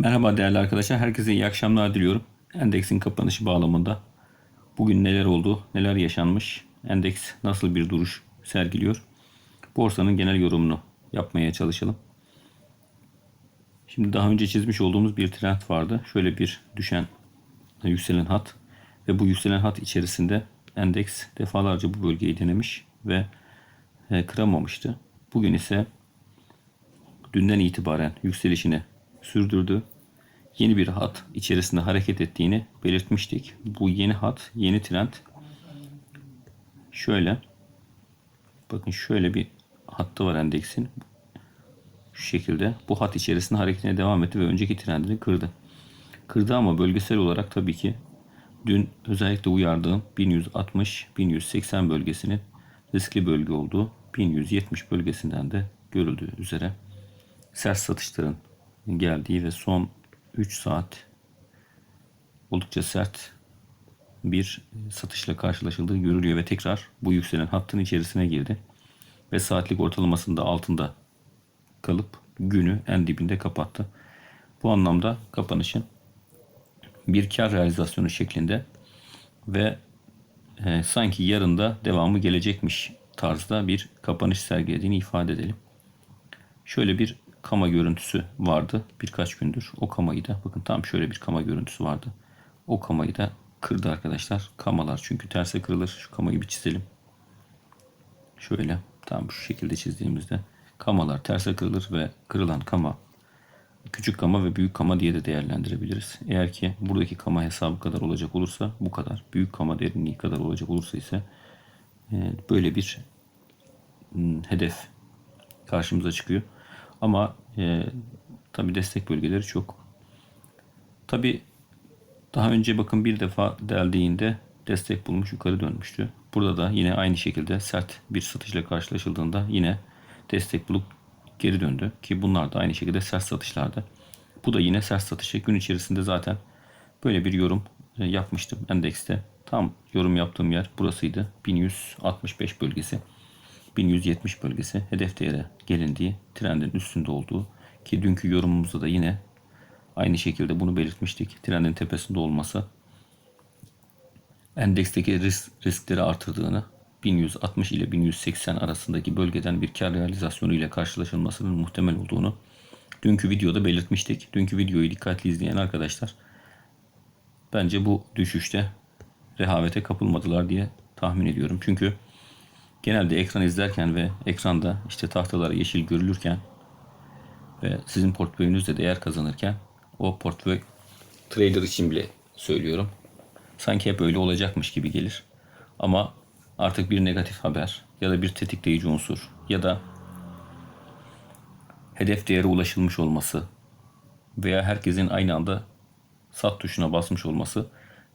Merhaba değerli arkadaşlar. Herkese iyi akşamlar diliyorum. Endeksin kapanışı bağlamında bugün neler oldu, neler yaşanmış, endeks nasıl bir duruş sergiliyor? Borsanın genel yorumunu yapmaya çalışalım. Şimdi daha önce çizmiş olduğumuz bir trend vardı. Şöyle bir düşen, yükselen hat ve bu yükselen hat içerisinde endeks defalarca bu bölgeyi denemiş ve e, kıramamıştı. Bugün ise dünden itibaren yükselişini sürdürdü. Yeni bir hat içerisinde hareket ettiğini belirtmiştik. Bu yeni hat, yeni trend şöyle bakın şöyle bir hattı var endeksin. Şu şekilde bu hat içerisinde hareketine devam etti ve önceki trendini kırdı. Kırdı ama bölgesel olarak tabii ki dün özellikle uyardığım 1160-1180 bölgesinin riskli bölge olduğu 1170 bölgesinden de görüldüğü üzere sert satışların geldiği ve son 3 saat oldukça sert bir satışla karşılaşıldığı görülüyor ve tekrar bu yükselen hattın içerisine girdi. Ve saatlik ortalamasında altında kalıp günü en dibinde kapattı. Bu anlamda kapanışın bir kar realizasyonu şeklinde ve e, sanki yarın da devamı gelecekmiş tarzda bir kapanış sergilediğini ifade edelim. Şöyle bir kama görüntüsü vardı birkaç gündür. O kamayı da bakın tam şöyle bir kama görüntüsü vardı. O kamayı da kırdı arkadaşlar. Kamalar çünkü terse kırılır. Şu kamayı bir çizelim. Şöyle tam şu şekilde çizdiğimizde kamalar terse kırılır ve kırılan kama küçük kama ve büyük kama diye de değerlendirebiliriz. Eğer ki buradaki kama hesabı kadar olacak olursa bu kadar. Büyük kama derinliği kadar olacak olursa ise e, böyle bir hmm, hedef karşımıza çıkıyor. Ama e, tabi destek bölgeleri çok. Tabi daha önce bakın bir defa deldiğinde destek bulmuş yukarı dönmüştü. Burada da yine aynı şekilde sert bir satışla karşılaşıldığında yine destek bulup geri döndü. Ki bunlar da aynı şekilde sert satışlardı. Bu da yine sert satışı. Gün içerisinde zaten böyle bir yorum e, yapmıştım endekste. Tam yorum yaptığım yer burasıydı. 1165 bölgesi. 1170 bölgesi hedef değere gelindiği trendin üstünde olduğu ki dünkü yorumumuzda da yine aynı şekilde bunu belirtmiştik. Trendin tepesinde olması endeksteki risk, riskleri artırdığını 1160 ile 1180 arasındaki bölgeden bir kar realizasyonu ile karşılaşılmasının muhtemel olduğunu dünkü videoda belirtmiştik. Dünkü videoyu dikkatli izleyen arkadaşlar bence bu düşüşte rehavete kapılmadılar diye tahmin ediyorum. Çünkü genelde ekran izlerken ve ekranda işte tahtalar yeşil görülürken ve sizin portföyünüzde değer kazanırken o portföy trader için bile söylüyorum. Sanki hep öyle olacakmış gibi gelir. Ama artık bir negatif haber ya da bir tetikleyici unsur ya da hedef değere ulaşılmış olması veya herkesin aynı anda sat tuşuna basmış olması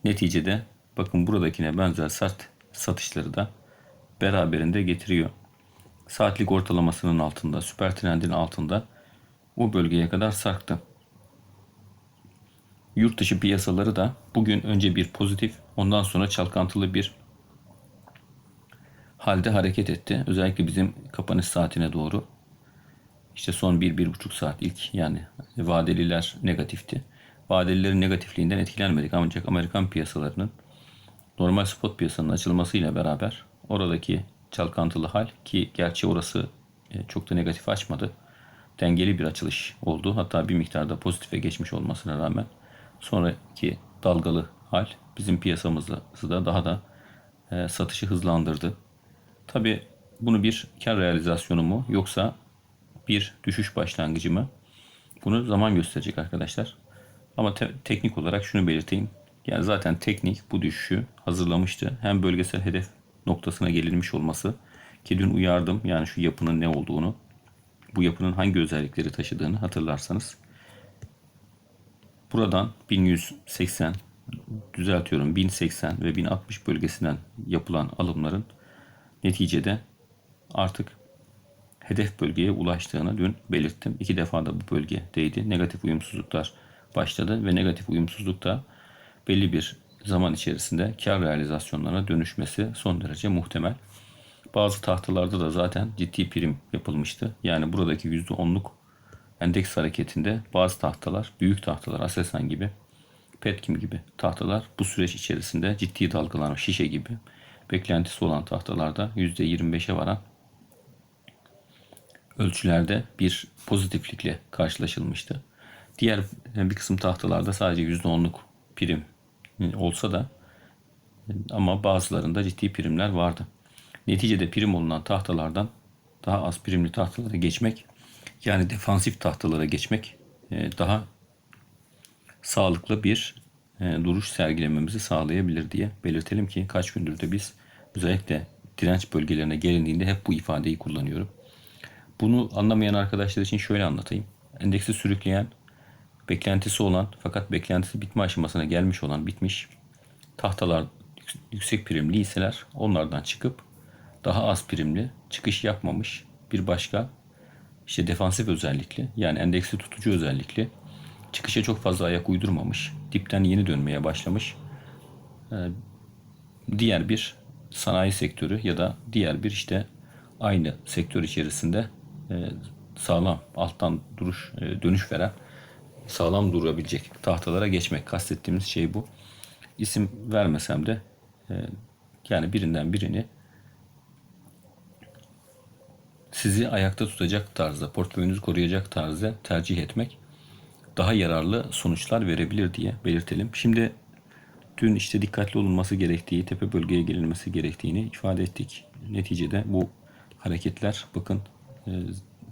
neticede bakın buradakine benzer sert satışları da beraberinde getiriyor. Saatlik ortalamasının altında, süper trendin altında o bölgeye kadar sarktı. Yurt dışı piyasaları da bugün önce bir pozitif, ondan sonra çalkantılı bir halde hareket etti. Özellikle bizim kapanış saatine doğru. İşte son 1-1,5 saat ilk yani vadeliler negatifti. Vadelilerin negatifliğinden etkilenmedik ancak Amerikan piyasalarının normal spot piyasanın açılmasıyla beraber oradaki çalkantılı hal ki gerçi orası e, çok da negatif açmadı. Dengeli bir açılış oldu. Hatta bir miktarda pozitife geçmiş olmasına rağmen sonraki dalgalı hal bizim piyasamızda da daha da e, satışı hızlandırdı. Tabi bunu bir kar realizasyonu mu yoksa bir düşüş başlangıcı mı? Bunu zaman gösterecek arkadaşlar. Ama te- teknik olarak şunu belirteyim. Yani zaten teknik bu düşüşü hazırlamıştı. Hem bölgesel hedef noktasına gelinmiş olması ki dün uyardım yani şu yapının ne olduğunu bu yapının hangi özellikleri taşıdığını hatırlarsanız buradan 1180 düzeltiyorum 1080 ve 1060 bölgesinden yapılan alımların neticede artık hedef bölgeye ulaştığını dün belirttim. İki defa da bu bölgedeydi. Negatif uyumsuzluklar başladı ve negatif uyumsuzluk da belli bir zaman içerisinde kar realizasyonlarına dönüşmesi son derece muhtemel. Bazı tahtalarda da zaten ciddi prim yapılmıştı. Yani buradaki %10'luk endeks hareketinde bazı tahtalar, büyük tahtalar, Aselsan gibi, Petkim gibi tahtalar bu süreç içerisinde ciddi dalgalanma, şişe gibi beklentisi olan tahtalarda %25'e varan ölçülerde bir pozitiflikle karşılaşılmıştı. Diğer bir kısım tahtalarda sadece %10'luk prim olsa da ama bazılarında ciddi primler vardı. Neticede prim olunan tahtalardan daha az primli tahtalara geçmek yani defansif tahtalara geçmek e, daha sağlıklı bir e, duruş sergilememizi sağlayabilir diye belirtelim ki kaç gündür de biz özellikle direnç bölgelerine gelindiğinde hep bu ifadeyi kullanıyorum. Bunu anlamayan arkadaşlar için şöyle anlatayım. Endeksi sürükleyen, beklentisi olan fakat beklentisi bitme aşamasına gelmiş olan bitmiş tahtalar yüksek primli iseler onlardan çıkıp daha az primli çıkış yapmamış bir başka işte defansif özellikli yani endeksi tutucu özellikli çıkışa çok fazla ayak uydurmamış dipten yeni dönmeye başlamış e, diğer bir sanayi sektörü ya da diğer bir işte aynı sektör içerisinde e, sağlam alttan duruş e, dönüş veren sağlam durabilecek tahtalara geçmek kastettiğimiz şey bu. İsim vermesem de yani birinden birini sizi ayakta tutacak tarzda, portföyünüzü koruyacak tarzda tercih etmek daha yararlı sonuçlar verebilir diye belirtelim. Şimdi dün işte dikkatli olunması gerektiği, tepe bölgeye gelinmesi gerektiğini ifade ettik. Neticede bu hareketler bakın e,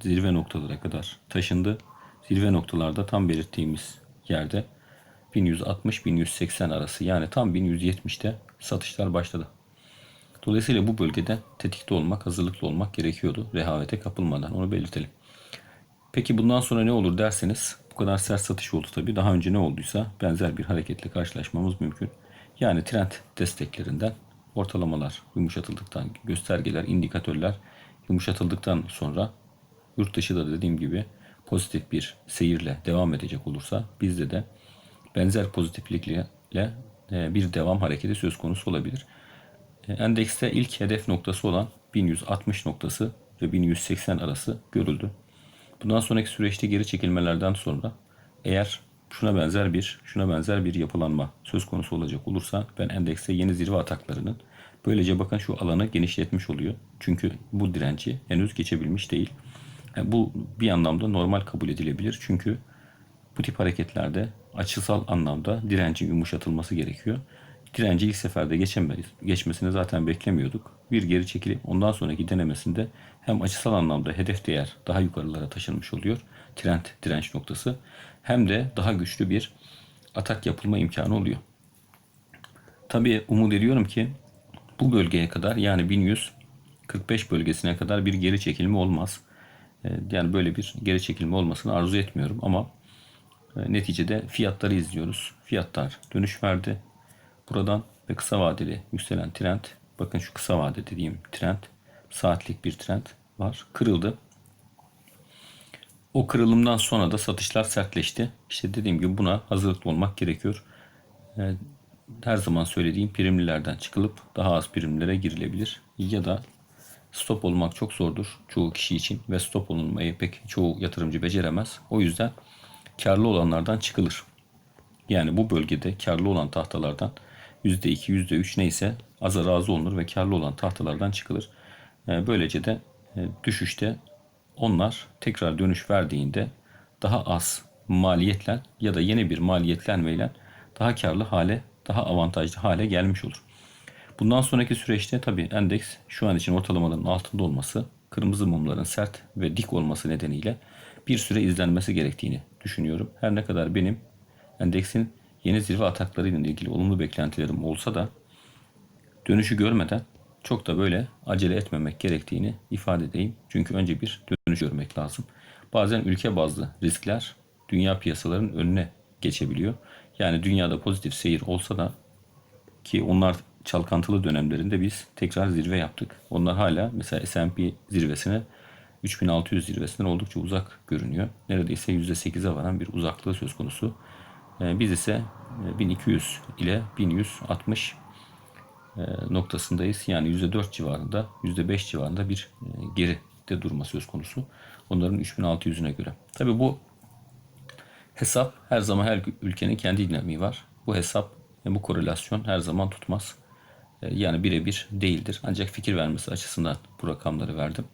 zirve noktalara kadar taşındı. Zirve noktalarda tam belirttiğimiz yerde 1160-1180 arası yani tam 1170'te satışlar başladı. Dolayısıyla bu bölgede tetikte olmak, hazırlıklı olmak gerekiyordu. Rehavete kapılmadan onu belirtelim. Peki bundan sonra ne olur derseniz bu kadar sert satış oldu tabii. Daha önce ne olduysa benzer bir hareketle karşılaşmamız mümkün. Yani trend desteklerinden ortalamalar yumuşatıldıktan, göstergeler, indikatörler yumuşatıldıktan sonra yurt dışı da dediğim gibi pozitif bir seyirle devam edecek olursa bizde de benzer pozitiflikle e, bir devam hareketi söz konusu olabilir. E, endekste ilk hedef noktası olan 1160 noktası ve 1180 arası görüldü. Bundan sonraki süreçte geri çekilmelerden sonra eğer şuna benzer bir şuna benzer bir yapılanma söz konusu olacak olursa ben endekste yeni zirve ataklarının böylece bakın şu alanı genişletmiş oluyor. Çünkü bu direnci henüz geçebilmiş değil. Yani bu bir anlamda normal kabul edilebilir. Çünkü bu tip hareketlerde açısal anlamda direncin yumuşatılması gerekiyor. Direnci ilk seferde geçemeyiz. Geçmesini zaten beklemiyorduk. Bir geri çekilip ondan sonraki denemesinde hem açısal anlamda hedef değer daha yukarılara taşınmış oluyor. Trend direnç noktası. Hem de daha güçlü bir atak yapılma imkanı oluyor. Tabii umut ediyorum ki bu bölgeye kadar yani 1145 bölgesine kadar bir geri çekilme olmaz. Ee, yani böyle bir geri çekilme olmasını arzu etmiyorum ama e, neticede fiyatları izliyoruz. Fiyatlar dönüş verdi. Buradan ve kısa vadeli yükselen trend bakın şu kısa vade dediğim trend saatlik bir trend var. Kırıldı. O kırılımdan sonra da satışlar sertleşti. İşte dediğim gibi buna hazırlıklı olmak gerekiyor. Ee, her zaman söylediğim primlilerden çıkılıp daha az primlere girilebilir. Ya da stop olmak çok zordur çoğu kişi için ve stop olunmayı pek çoğu yatırımcı beceremez. O yüzden karlı olanlardan çıkılır. Yani bu bölgede karlı olan tahtalardan %2, %3 neyse aza razı olunur ve karlı olan tahtalardan çıkılır. Ee, böylece de e, düşüşte onlar tekrar dönüş verdiğinde daha az maliyetler ya da yeni bir maliyetlenmeyle daha karlı hale, daha avantajlı hale gelmiş olur. Bundan sonraki süreçte tabii endeks şu an için ortalamaların altında olması, kırmızı mumların sert ve dik olması nedeniyle bir süre izlenmesi gerektiğini düşünüyorum. Her ne kadar benim endeksin yeni zirve ataklarıyla ilgili olumlu beklentilerim olsa da dönüşü görmeden çok da böyle acele etmemek gerektiğini ifade edeyim. Çünkü önce bir dönüş görmek lazım. Bazen ülke bazlı riskler dünya piyasalarının önüne geçebiliyor. Yani dünyada pozitif seyir olsa da ki onlar çalkantılı dönemlerinde biz tekrar zirve yaptık. Onlar hala mesela S&P zirvesine 3600 zirvesinden oldukça uzak görünüyor. Neredeyse %8'e varan bir uzaklığı söz konusu. Ee, biz ise 1200 e, ile 1160 e, noktasındayız. Yani %4 civarında, %5 civarında bir e, geri de durma söz konusu. Onların 3600'üne göre. Tabii bu hesap her zaman her ülkenin kendi dinamiği var. Bu hesap bu korelasyon her zaman tutmaz. E, Yani birebir değildir. Ancak fikir vermesi açısından bu rakamları verdim.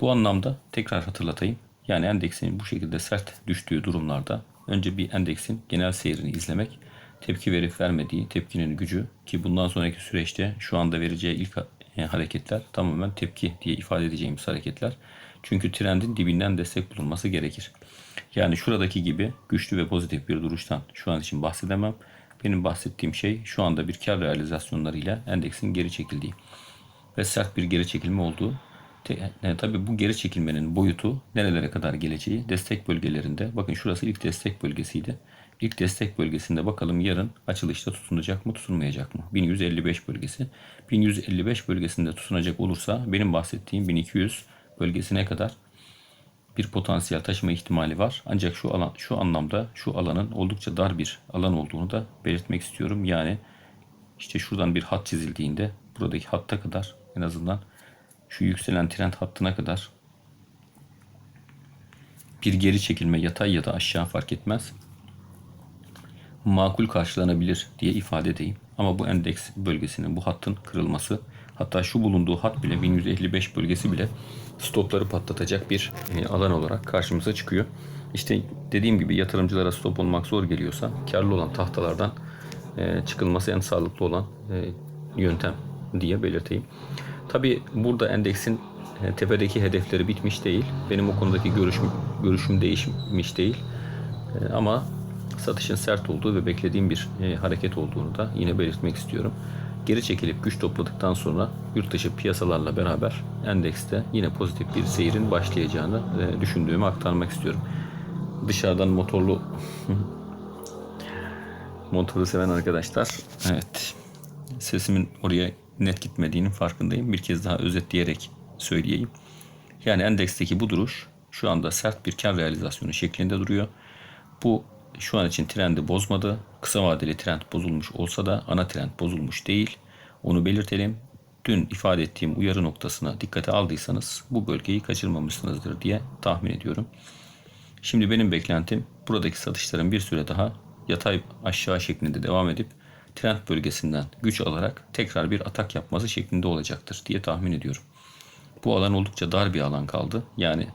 Bu anlamda tekrar hatırlatayım. Yani endeksin bu şekilde sert düştüğü durumlarda önce bir endeksin genel seyrini izlemek, tepki verip vermediği, tepkinin gücü ki bundan sonraki süreçte şu anda vereceği ilk e, hareketler tamamen tepki diye ifade edeceğimiz hareketler. Çünkü trendin dibinden destek bulunması gerekir. Yani şuradaki gibi güçlü ve pozitif bir duruştan şu an için bahsedemem. Benim bahsettiğim şey şu anda bir kar realizasyonlarıyla endeksin geri çekildiği ve sert bir geri çekilme olduğu. Te, e, tabii bu geri çekilmenin boyutu nerelere kadar geleceği destek bölgelerinde. Bakın şurası ilk destek bölgesiydi. İlk destek bölgesinde bakalım yarın açılışta tutunacak mı tutunmayacak mı? 1155 bölgesi. 1155 bölgesinde tutunacak olursa benim bahsettiğim 1200 bölgesine kadar bir potansiyel taşıma ihtimali var. Ancak şu alan şu anlamda şu alanın oldukça dar bir alan olduğunu da belirtmek istiyorum. Yani işte şuradan bir hat çizildiğinde buradaki hatta kadar en azından şu yükselen trend hattına kadar bir geri çekilme yatay ya da aşağı fark etmez. Makul karşılanabilir diye ifade edeyim. Ama bu endeks bölgesinin bu hattın kırılması hatta şu bulunduğu hat bile 1155 bölgesi bile stopları patlatacak bir e, alan olarak karşımıza çıkıyor. İşte dediğim gibi yatırımcılara stop olmak zor geliyorsa karlı olan tahtalardan e, çıkılması en sağlıklı olan e, yöntem diye belirteyim. Tabi burada endeksin tepedeki hedefleri bitmiş değil. Benim o konudaki görüşüm, görüşüm değişmiş değil. Ama satışın sert olduğu ve beklediğim bir hareket olduğunu da yine belirtmek istiyorum. Geri çekilip güç topladıktan sonra yurt dışı piyasalarla beraber endekste yine pozitif bir seyrin başlayacağını e, düşündüğümü aktarmak istiyorum. Dışarıdan motorlu motoru seven arkadaşlar evet sesimin oraya net gitmediğinin farkındayım. Bir kez daha özetleyerek söyleyeyim. Yani endeksteki bu duruş şu anda sert bir kar realizasyonu şeklinde duruyor. Bu şu an için trendi bozmadı. Kısa vadeli trend bozulmuş olsa da ana trend bozulmuş değil. Onu belirtelim. Dün ifade ettiğim uyarı noktasına dikkate aldıysanız bu bölgeyi kaçırmamışsınızdır diye tahmin ediyorum. Şimdi benim beklentim buradaki satışların bir süre daha yatay aşağı şeklinde devam edip trend bölgesinden güç alarak tekrar bir atak yapması şeklinde olacaktır diye tahmin ediyorum. Bu alan oldukça dar bir alan kaldı. Yani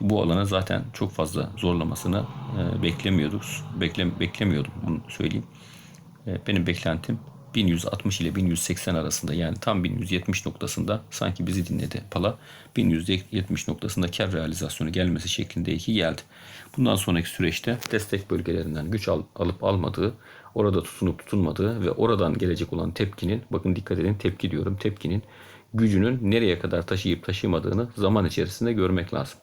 bu alana zaten çok fazla zorlamasını e, beklemiyorduk. Bekle, beklemiyordum bunu söyleyeyim. E, benim beklentim 1160 ile 1180 arasında yani tam 1170 noktasında sanki bizi dinledi Pala. 1170 noktasında kar realizasyonu gelmesi şeklindeki geldi. Bundan sonraki süreçte destek bölgelerinden güç al, alıp almadığı, orada tutunup tutunmadığı ve oradan gelecek olan tepkinin, bakın dikkat edin tepki diyorum, tepkinin gücünün nereye kadar taşıyıp taşımadığını zaman içerisinde görmek lazım.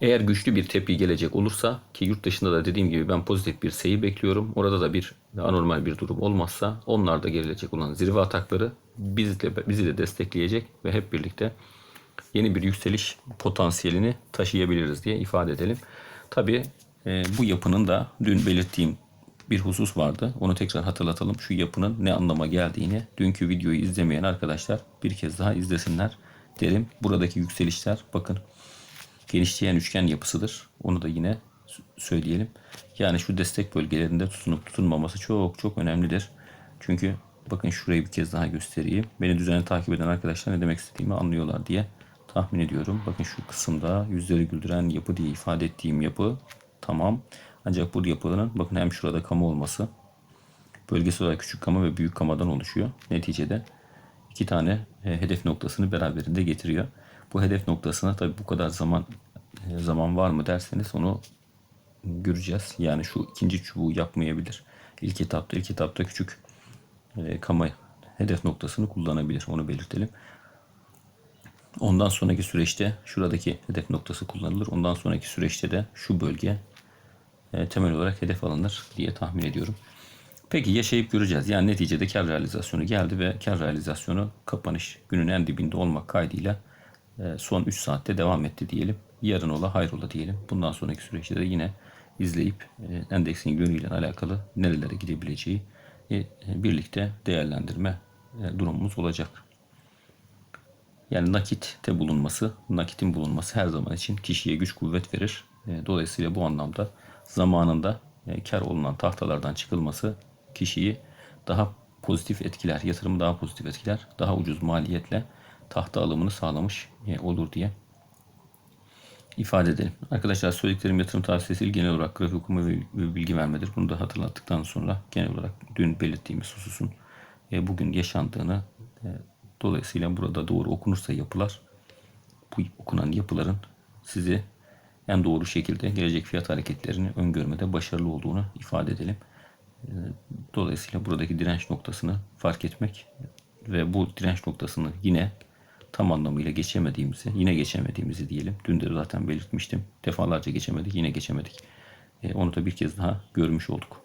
Eğer güçlü bir tepki gelecek olursa ki yurt dışında da dediğim gibi ben pozitif bir seyir bekliyorum. Orada da bir anormal bir durum olmazsa onlar da gerilecek olan zirve atakları bizi de, bizi de destekleyecek ve hep birlikte yeni bir yükseliş potansiyelini taşıyabiliriz diye ifade edelim. Tabi e, bu yapının da dün belirttiğim bir husus vardı. Onu tekrar hatırlatalım. Şu yapının ne anlama geldiğini dünkü videoyu izlemeyen arkadaşlar bir kez daha izlesinler derim. Buradaki yükselişler bakın genişleyen üçgen yapısıdır. Onu da yine söyleyelim. Yani şu destek bölgelerinde tutunup tutunmaması çok çok önemlidir. Çünkü bakın şurayı bir kez daha göstereyim. Beni düzenli takip eden arkadaşlar ne demek istediğimi anlıyorlar diye tahmin ediyorum. Bakın şu kısımda yüzleri güldüren yapı diye ifade ettiğim yapı tamam. Ancak bu yapının bakın hem şurada kama olması bölgesi olarak küçük kama ve büyük kamadan oluşuyor. Neticede iki tane e, hedef noktasını beraberinde getiriyor. Bu hedef noktasına tabi bu kadar zaman e, zaman var mı derseniz onu göreceğiz. Yani şu ikinci çubuğu yapmayabilir. İlk etapta ilk etapta küçük e, kama hedef noktasını kullanabilir. Onu belirtelim. Ondan sonraki süreçte şuradaki hedef noktası kullanılır. Ondan sonraki süreçte de şu bölge e, temel olarak hedef alınır diye tahmin ediyorum. Peki yaşayıp göreceğiz. Yani neticede kar realizasyonu geldi ve kar realizasyonu kapanış günün en dibinde olmak kaydıyla son 3 saatte devam etti diyelim. Yarın ola hayrola diyelim. Bundan sonraki süreçte de yine izleyip e, endeksin yönüyle alakalı nerelere gidebileceği e, birlikte değerlendirme durumumuz olacak. Yani nakitte bulunması, nakitin bulunması her zaman için kişiye güç kuvvet verir. E, Dolayısıyla bu anlamda zamanında e, kar olunan tahtalardan çıkılması kişiyi daha pozitif etkiler, yatırımı daha pozitif etkiler, daha ucuz maliyetle tahta alımını sağlamış e, olur diye ifade edelim. Arkadaşlar söylediklerim yatırım tavsiyesi genel olarak grafik okuma ve bilgi vermedir. Bunu da hatırlattıktan sonra genel olarak dün belirttiğimiz hususun e, bugün yaşandığını e, dolayısıyla burada doğru okunursa yapılar bu okunan yapıların sizi en doğru şekilde gelecek fiyat hareketlerini öngörmede başarılı olduğunu ifade edelim. Dolayısıyla buradaki direnç noktasını fark etmek ve bu direnç noktasını yine tam anlamıyla geçemediğimizi, yine geçemediğimizi diyelim. Dün de zaten belirtmiştim. Defalarca geçemedik, yine geçemedik. E, onu da bir kez daha görmüş olduk.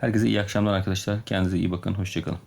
Herkese iyi akşamlar arkadaşlar. Kendinize iyi bakın. Hoşçakalın.